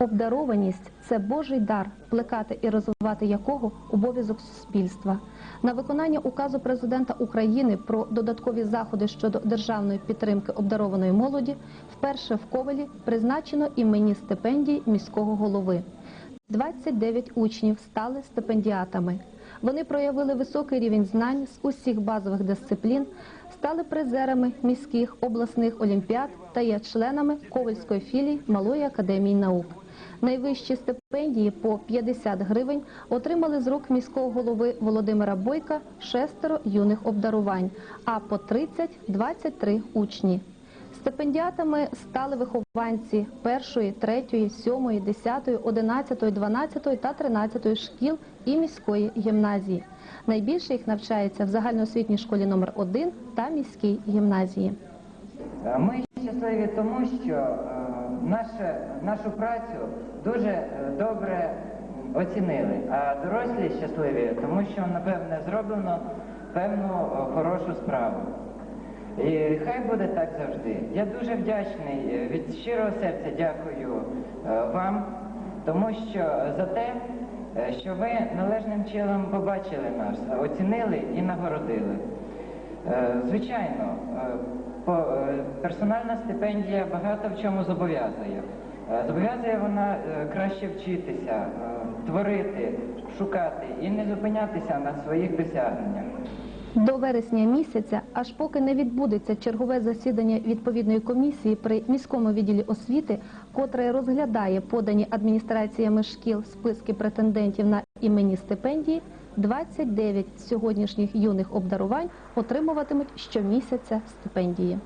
Обдарованість це Божий дар, плекати і розвивати якого обов'язок суспільства. На виконання указу президента України про додаткові заходи щодо державної підтримки обдарованої молоді вперше в Ковелі призначено іменні стипендії міського голови. 29 учнів стали стипендіатами. Вони проявили високий рівень знань з усіх базових дисциплін, стали призерами міських обласних олімпіад та є членами Ковальської філії Малої академії наук. Найвищі стипендії по 50 гривень отримали з рук міського голови Володимира Бойка шестеро юних обдарувань, а по 30 – 23 учні. Стипендіатами стали вихованці першої, третьої, сьомої, десятої, одинадцятої, дванадцятої та тринадцятої шкіл і міської гімназії. Найбільше їх навчається в загальноосвітній школі номер 1 та міській гімназії. Щасливі тому, що е, наша, нашу працю дуже е, добре оцінили, а дорослі щасливі, тому що, напевне, зроблено певну е, хорошу справу. І хай буде так завжди. Я дуже вдячний від щирого серця дякую вам, тому що за те, що ви належним чином побачили нас, оцінили і нагородили. Е, Звичайно, е, е, персональна стипендія багато в чому зобов'язує. Зобов'язує вона краще вчитися, творити, шукати і не зупинятися на своїх досягненнях. До вересня місяця, аж поки не відбудеться чергове засідання відповідної комісії при міському відділі освіти, котре розглядає подані адміністраціями шкіл списки претендентів на іменні стипендії, 29 сьогоднішніх юних обдарувань отримуватимуть щомісяця стипендії.